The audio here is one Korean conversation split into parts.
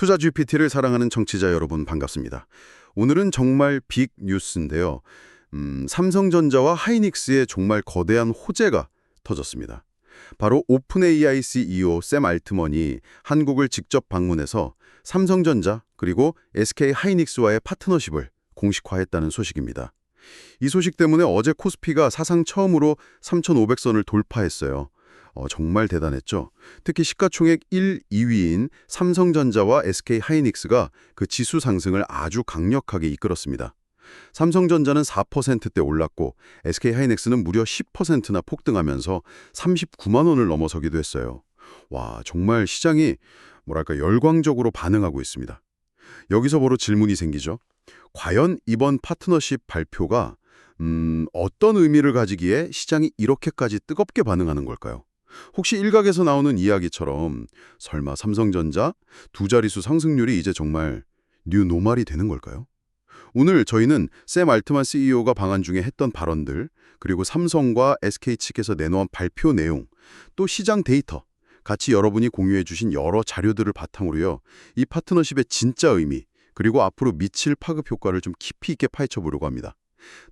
투자 GPT를 사랑하는 청취자 여러분 반갑습니다. 오늘은 정말 빅 뉴스인데요. 음, 삼성전자와 하이닉스의 정말 거대한 호재가 터졌습니다. 바로 오픈 AI CEO 샘 알트먼이 한국을 직접 방문해서 삼성전자 그리고 SK 하이닉스와의 파트너십을 공식화했다는 소식입니다. 이 소식 때문에 어제 코스피가 사상 처음으로 3,500선을 돌파했어요. 어, 정말 대단했죠. 특히 시가총액 1, 2위인 삼성전자와 SK 하이닉스가 그 지수 상승을 아주 강력하게 이끌었습니다. 삼성전자는 4%대 올랐고 SK 하이닉스는 무려 10%나 폭등하면서 39만 원을 넘어서기도 했어요. 와, 정말 시장이 뭐랄까 열광적으로 반응하고 있습니다. 여기서 바로 질문이 생기죠. 과연 이번 파트너십 발표가 음, 어떤 의미를 가지기에 시장이 이렇게까지 뜨겁게 반응하는 걸까요? 혹시 일각에서 나오는 이야기처럼 설마 삼성전자 두 자릿수 상승률이 이제 정말 뉴 노말이 되는 걸까요? 오늘 저희는 샘 알트만 CEO가 방한 중에 했던 발언들, 그리고 삼성과 SK 측에서 내놓은 발표 내용, 또 시장 데이터, 같이 여러분이 공유해 주신 여러 자료들을 바탕으로요. 이 파트너십의 진짜 의미, 그리고 앞으로 미칠 파급 효과를 좀 깊이 있게 파헤쳐 보려고 합니다.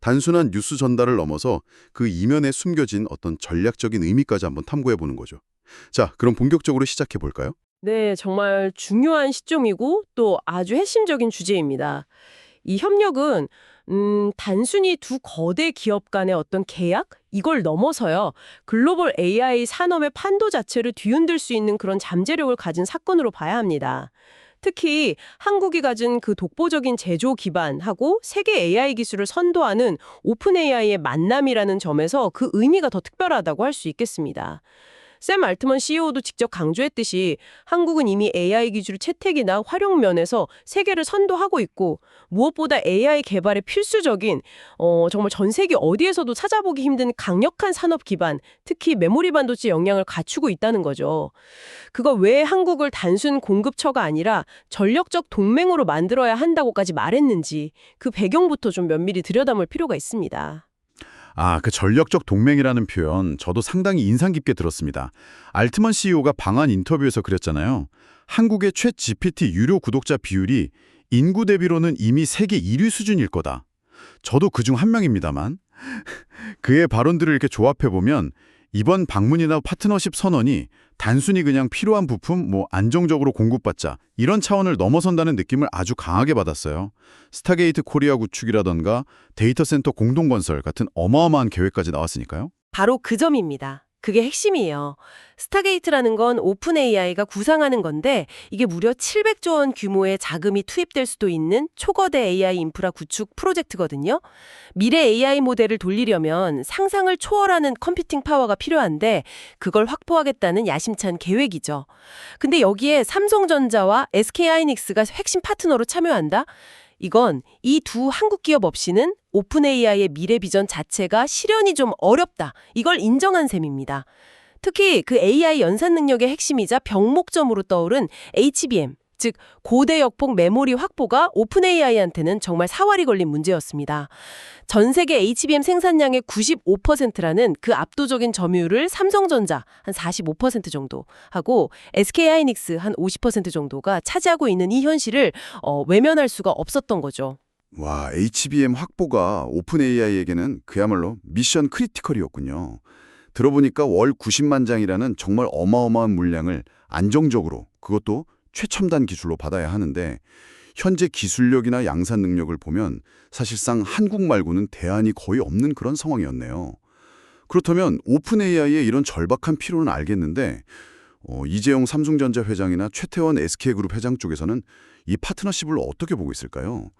단순한 뉴스 전달을 넘어서 그 이면에 숨겨진 어떤 전략적인 의미까지 한번 탐구해 보는 거죠. 자, 그럼 본격적으로 시작해 볼까요? 네, 정말 중요한 시점이고 또 아주 핵심적인 주제입니다. 이 협력은 음, 단순히 두 거대 기업 간의 어떤 계약? 이걸 넘어서요. 글로벌 AI 산업의 판도 자체를 뒤흔들 수 있는 그런 잠재력을 가진 사건으로 봐야 합니다. 특히 한국이 가진 그 독보적인 제조 기반하고 세계 AI 기술을 선도하는 오픈 AI의 만남이라는 점에서 그 의미가 더 특별하다고 할 수 있겠습니다. 샘 알트먼 CEO도 직접 강조했듯이 한국은 이미 AI 기술 채택이나 활용 면에서 세계를 선도하고 있고 무엇보다 AI 개발에 필수적인 어, 정말 전 세계 어디에서도 찾아보기 힘든 강력한 산업 기반, 특히 메모리 반도체 역량을 갖추고 있다는 거죠. 그거 왜 한국을 단순 공급처가 아니라 전력적 동맹으로 만들어야 한다고까지 말했는지 그 배경부터 좀 면밀히 들여다볼 필요가 있습니다. 아, 그 전력적 동맹이라는 표현 저도 상당히 인상 깊게 들었습니다. 알트만 CEO가 방한 인터뷰에서 그랬잖아요. 한국의 최 GPT 유료 구독자 비율이 인구 대비로는 이미 세계 1위 수준일 거다. 저도 그 중 한 명입니다만. 그의 발언들을 이렇게 조합해보면 이번 방문이나 파트너십 선언이 단순히 그냥 필요한 부품 뭐 안정적으로 공급받자 이런 차원을 넘어선다는 느낌을 아주 강하게 받았어요. 스타게이트 코리아 구축이라던가 데이터 센터 공동 건설 같은 어마어마한 계획까지 나왔으니까요. 바로 그 점입니다. 그게 핵심이에요. 스타게이트라는 건 오픈 AI가 구상하는 건데 이게 무려 700조 원 규모의 자금이 투입될 수도 있는 초거대 AI 인프라 구축 프로젝트거든요. 미래 AI 모델을 돌리려면 상상을 초월하는 컴퓨팅 파워가 필요한데 그걸 확보하겠다는 야심찬 계획이죠. 근데 여기에 삼성전자와 SK하이닉스가 핵심 파트너로 참여한다? 이건 이 두 한국 기업 없이는 오픈 AI의 미래 비전 자체가 실현이 좀 어렵다. 이걸 인정한 셈입니다. 특히 그 AI 연산 능력의 핵심이자 병목점으로 떠오른 HBM, 즉 고대 역폭 메모리 확보가 오픈 AI한테는 정말 사활이 걸린 문제였습니다. 전 세계 HBM 생산량의 95%라는 그 압도적인 점유율을 삼성전자 한 45% 정도 하고 SK하이닉스 한 50% 정도가 차지하고 있는 이 현실을 어, 외면할 수가 없었던 거죠. 와, HBM 확보가 오픈 AI에게는 그야말로 미션 크리티컬이었군요. 들어보니까 월 90만 장이라는 정말 어마어마한 물량을 안정적으로 그것도 최첨단 기술로 받아야 하는데 현재 기술력이나 양산 능력을 보면 사실상 한국 말고는 대안이 거의 없는 그런 상황이었네요. 그렇다면 오픈 AI의 이런 절박한 필요는 알겠는데 어, 이재용 삼성전자 회장이나 최태원 SK그룹 회장 쪽에서는 이 파트너십을 어떻게 보고 있을까요?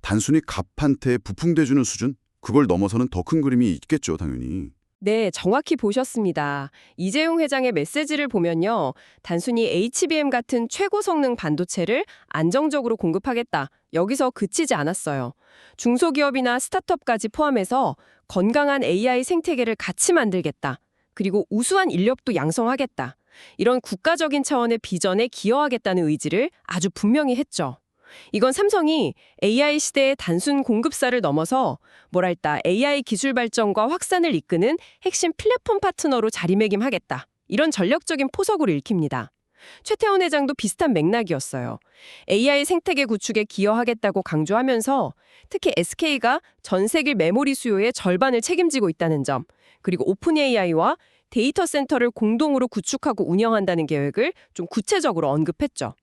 단순히 갑한테 부풍대주는 수준? 그걸 넘어서는 더 큰 그림이 있겠죠, 당연히. 네, 정확히 보셨습니다. 이재용 회장의 메시지를 보면요. 단순히 HBM 같은 최고 성능 반도체를 안정적으로 공급하겠다. 여기서 그치지 않았어요. 중소기업이나 스타트업까지 포함해서 건강한 AI 생태계를 같이 만들겠다. 그리고 우수한 인력도 양성하겠다. 이런 국가적인 차원의 비전에 기여하겠다는 의지를 아주 분명히 했죠. 이건 삼성이 AI 시대의 단순 공급사를 넘어서 뭐랄까 AI 기술 발전과 확산을 이끄는 핵심 플랫폼 파트너로 자리매김하겠다. 이런 전략적인 포석으로 읽힙니다. 최태원 회장도 비슷한 맥락이었어요. AI 생태계 구축에 기여하겠다고 강조하면서 특히 SK가 전 세계 메모리 수요의 절반을 책임지고 있다는 점, 그리고 오픈 AI와 데이터 센터를 공동으로 구축하고 운영한다는 계획을 좀 구체적으로 언급했죠.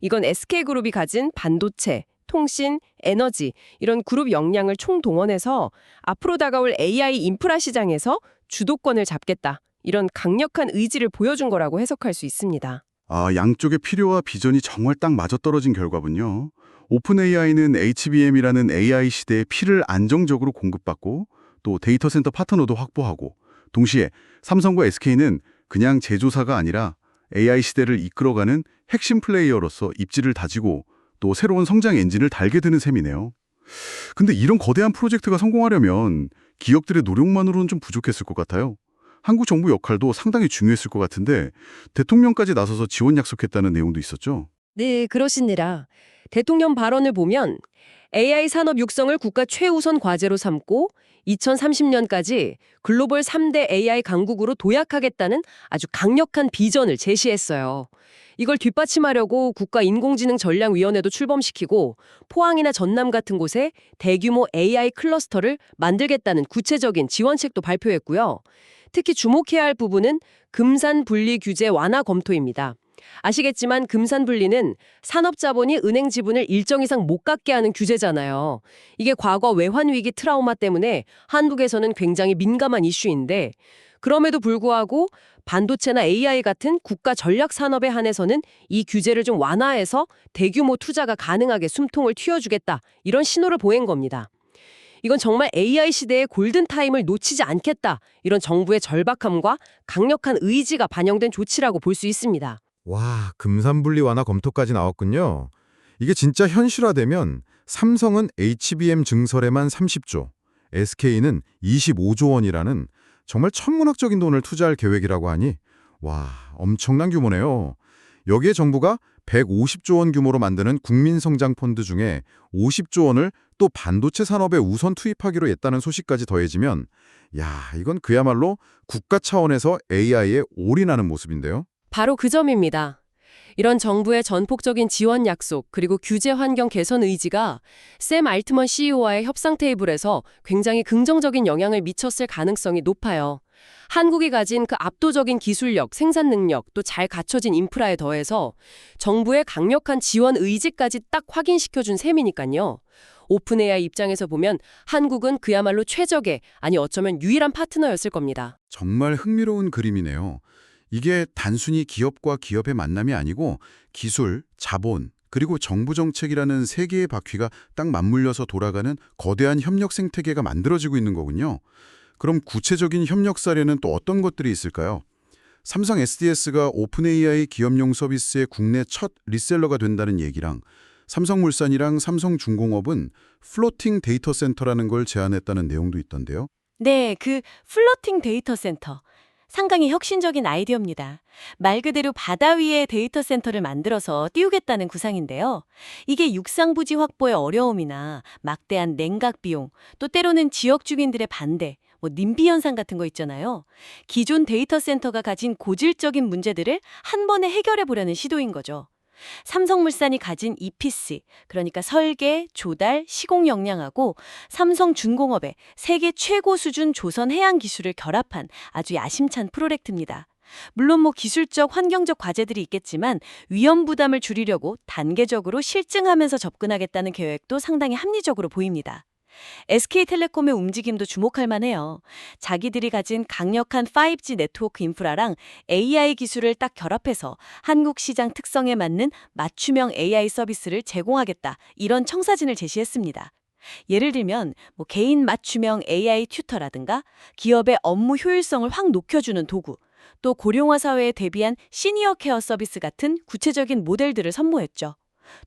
이건 SK그룹이 가진 반도체, 통신, 에너지 이런 그룹 역량을 총동원해서 앞으로 다가올 AI 인프라 시장에서 주도권을 잡겠다. 이런 강력한 의지를 보여준 거라고 해석할 수 있습니다. 아, 양쪽의 필요와 비전이 정말 딱 맞아떨어진 결과군요. 오픈 AI는 HBM이라는 AI 시대의 피를 안정적으로 공급받고 또 데이터 센터 파트너도 확보하고 동시에 삼성과 SK는 그냥 제조사가 아니라 AI 시대를 이끌어가는 핵심 플레이어로서 입지를 다지고 또 새로운 성장 엔진을 달게 되는 셈이네요. 근데 이런 거대한 프로젝트가 성공하려면 기업들의 노력만으로는 좀 부족했을 것 같아요. 한국 정부 역할도 상당히 중요했을 것 같은데 대통령까지 나서서 지원 약속했다는 내용도 있었죠. 네, 그러시니라. 대통령 발언을 보면 AI 산업 육성을 국가 최우선 과제로 삼고 2030년까지 글로벌 3대 AI 강국으로 도약하겠다는 아주 강력한 비전을 제시했어요. 이걸 뒷받침하려고 국가 인공지능 전략위원회도 출범시키고 포항이나 전남 같은 곳에 대규모 AI 클러스터를 만들겠다는 구체적인 지원책도 발표했고요. 특히 주목해야 할 부분은 금산 분리 규제 완화 검토입니다. 아시겠지만 금산 분리는 산업자본이 은행 지분을 일정 이상 못 갖게 하는 규제잖아요. 이게 과거 외환 위기 트라우마 때문에 한국에서는 굉장히 민감한 이슈인데 그럼에도 불구하고 반도체나 AI 같은 국가 전략 산업에 한해서는 이 규제를 좀 완화해서 대규모 투자가 가능하게 숨통을 틔워주겠다 이런 신호를 보낸 겁니다. 이건 정말 AI 시대의 골든타임을 놓치지 않겠다 이런 정부의 절박함과 강력한 의지가 반영된 조치라고 볼 수 있습니다. 와, 금산분리 완화 검토까지 나왔군요. 이게 진짜 현실화되면 삼성은 HBM 증설에만 30조, SK는 25조 원이라는 정말 천문학적인 돈을 투자할 계획이라고 하니 와, 엄청난 규모네요. 여기에 정부가 150조 원 규모로 만드는 국민성장펀드 중에 50조 원을 또 반도체 산업에 우선 투입하기로 했다는 소식까지 더해지면 야, 이건 그야말로 국가 차원에서 AI에 올인하는 모습인데요. 바로 그 점입니다. 이런 정부의 전폭적인 지원 약속 그리고 규제 환경 개선 의지가 샘 알트먼 CEO와의 협상 테이블에서 굉장히 긍정적인 영향을 미쳤을 가능성이 높아요. 한국이 가진 그 압도적인 기술력, 생산 능력, 또 잘 갖춰진 인프라에 더해서 정부의 강력한 지원 의지까지 딱 확인시켜준 셈이니까요. 오픈 AI 입장에서 보면 한국은 그야말로 최적의, 아니 어쩌면 유일한 파트너였을 겁니다. 정말 흥미로운 그림이네요. 이게 단순히 기업과 기업의 만남이 아니고 기술, 자본, 그리고 정부 정책이라는 세 개의 바퀴가 딱 맞물려서 돌아가는 거대한 협력 생태계가 만들어지고 있는 거군요. 그럼 구체적인 협력 사례는 또 어떤 것들이 있을까요? 삼성 SDS가 오픈 AI 기업용 서비스의 국내 첫 리셀러가 된다는 얘기랑 삼성물산이랑 삼성중공업은 플로팅 데이터 센터라는 걸 제안했다는 내용도 있던데요. 네, 그 플로팅 데이터 센터. 상당히 혁신적인 아이디어입니다. 말 그대로 바다 위에 데이터 센터를 만들어서 띄우겠다는 구상인데요. 이게 육상 부지 확보의 어려움이나 막대한 냉각 비용, 또 때로는 지역 주민들의 반대, 뭐 님비 현상 같은 거 있잖아요. 기존 데이터 센터가 가진 고질적인 문제들을 한 번에 해결해 보려는 시도인 거죠. 삼성물산이 가진 EPC, 그러니까 설계, 조달, 시공 역량하고 삼성중공업의 세계 최고 수준 조선 해양 기술을 결합한 아주 야심찬 프로젝트입니다. 물론 뭐 기술적, 환경적 과제들이 있겠지만 위험 부담을 줄이려고 단계적으로 실증하면서 접근하겠다는 계획도 상당히 합리적으로 보입니다. SK텔레콤의 움직임도 주목할 만해요. 자기들이 가진 강력한 5G 네트워크 인프라랑 AI 기술을 딱 결합해서 한국 시장 특성에 맞는 맞춤형 AI 서비스를 제공하겠다. 이런 청사진을 제시했습니다. 예를 들면 뭐 개인 맞춤형 AI 튜터라든가 기업의 업무 효율성을 확 높여주는 도구, 또 고령화 사회에 대비한 시니어 케어 서비스 같은 구체적인 모델들을 선보였죠.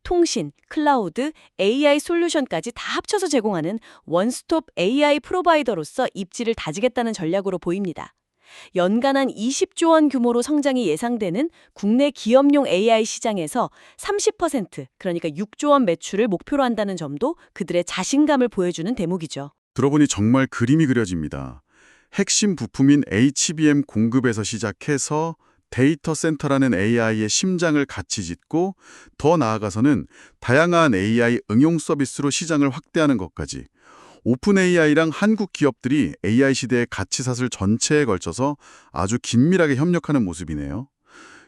통신, 클라우드, AI 솔루션까지 다 합쳐서 제공하는 원스톱 AI 프로바이더로서 입지를 다지겠다는 전략으로 보입니다. 연간 한 20조 원 규모로 성장이 예상되는 국내 기업용 AI 시장에서 30% 그러니까 6조 원 매출을 목표로 한다는 점도 그들의 자신감을 보여주는 대목이죠. 들어보니 정말 그림이 그려집니다. 핵심 부품인 HBM 공급에서 시작해서 데이터 센터라는 AI의 심장을 같이 짓고 더 나아가서는 다양한 AI 응용 서비스로 시장을 확대하는 것까지 오픈 AI랑 한국 기업들이 AI 시대의 가치사슬 전체에 걸쳐서 아주 긴밀하게 협력하는 모습이네요.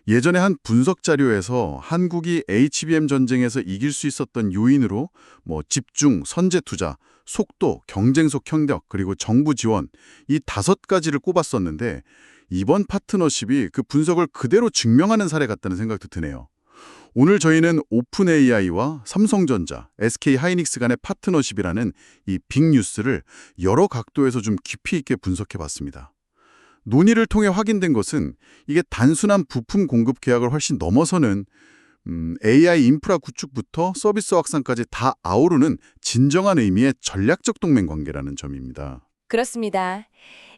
예전에 한 분석 자료에서 한국이 HBM 전쟁에서 이길 수 있었던 요인으로 뭐 집중, 선제 투자, 속도, 경쟁 속 협력, 그리고 정부 지원 이 다섯 가지를 꼽았었는데 이번 파트너십이 그 분석을 그대로 증명하는 사례 같다는 생각도 드네요. 오늘 저희는 오픈 AI와 삼성전자, SK 하이닉스 간의 파트너십이라는 이 빅뉴스를 여러 각도에서 좀 깊이 있게 분석해 봤습니다. 논의를 통해 확인된 것은 이게 단순한 부품 공급 계약을 훨씬 넘어서는 음, AI 인프라 구축부터 서비스 확산까지 다 아우르는 진정한 의미의 전략적 동맹 관계라는 점입니다. 그렇습니다.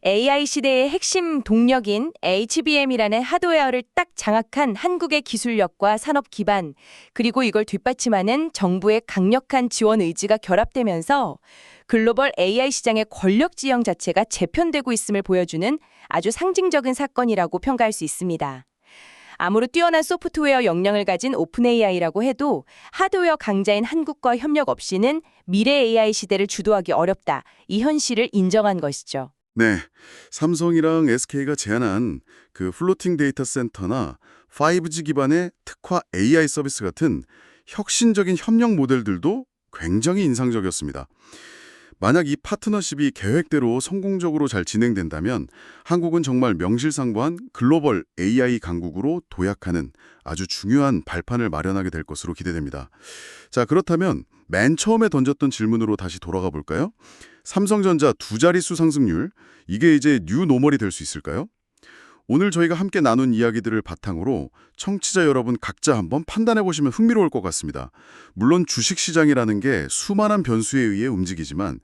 AI 시대의 핵심 동력인 HBM이라는 하드웨어를 딱 장악한 한국의 기술력과 산업 기반, 그리고 이걸 뒷받침하는 정부의 강력한 지원 의지가 결합되면서 글로벌 AI 시장의 권력 지형 자체가 재편되고 있음을 보여주는 아주 상징적인 사건이라고 평가할 수 있습니다. 아무리 뛰어난 소프트웨어 역량을 가진 오픈 AI라고 해도 하드웨어 강자인 한국과 협력 없이는 미래 AI 시대를 주도하기 어렵다. 이 현실을 인정한 것이죠. 네, 삼성이랑 SK가 제안한 그 플로팅 데이터 센터나 5G 기반의 특화 AI 서비스 같은 혁신적인 협력 모델들도 굉장히 인상적이었습니다. 만약 이 파트너십이 계획대로 성공적으로 잘 진행된다면 한국은 정말 명실상부한 글로벌 AI 강국으로 도약하는 아주 중요한 발판을 마련하게 될 것으로 기대됩니다. 자, 그렇다면 맨 처음에 던졌던 질문으로 다시 돌아가 볼까요? 삼성전자 두 자릿수 상승률, 이게 이제 뉴 노멀이 될 수 있을까요? 오늘 저희가 함께 나눈 이야기들을 바탕으로 청취자 여러분 각자 한번 판단해 보시면 흥미로울 것 같습니다. 물론 주식시장이라는 게 수많은 변수에 의해 움직이지만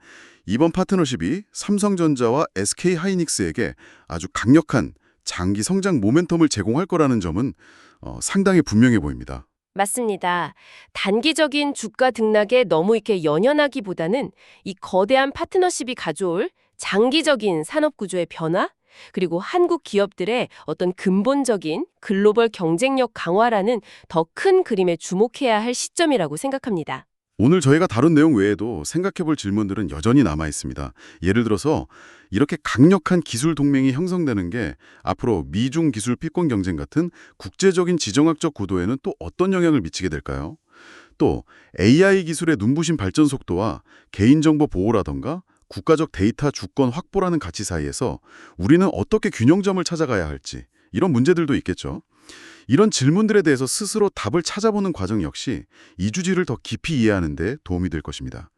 이번 파트너십이 삼성전자와 SK 하이닉스에게 아주 강력한 장기 성장 모멘텀을 제공할 거라는 점은 어, 상당히 분명해 보입니다. 맞습니다. 단기적인 주가 등락에 너무 이렇게 연연하기보다는 이 거대한 파트너십이 가져올 장기적인 산업 구조의 변화, 그리고 한국 기업들의 어떤 근본적인 글로벌 경쟁력 강화라는 더 큰 그림에 주목해야 할 시점이라고 생각합니다. 오늘 저희가 다룬 내용 외에도 생각해 볼 질문들은 여전히 남아 있습니다. 예를 들어서 이렇게 강력한 기술 동맹이 형성되는 게 앞으로 미중 기술 피권 경쟁 같은 국제적인 지정학적 구도에는 또 어떤 영향을 미치게 될까요? 또 AI 기술의 눈부신 발전 속도와 개인정보 보호라던가 국가적 데이터 주권 확보라는 가치 사이에서 우리는 어떻게 균형점을 찾아가야 할지 이런 문제들도 있겠죠. 이런 질문들에 대해서 스스로 답을 찾아보는 과정 역시 이 주제를 더 깊이 이해하는 데 도움이 될 것입니다.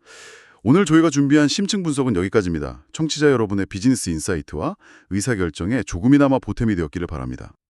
오늘 저희가 준비한 심층 분석은 여기까지입니다. 청취자 여러분의 비즈니스 인사이트와 의사결정에 조금이나마 보탬이 되었기를 바랍니다.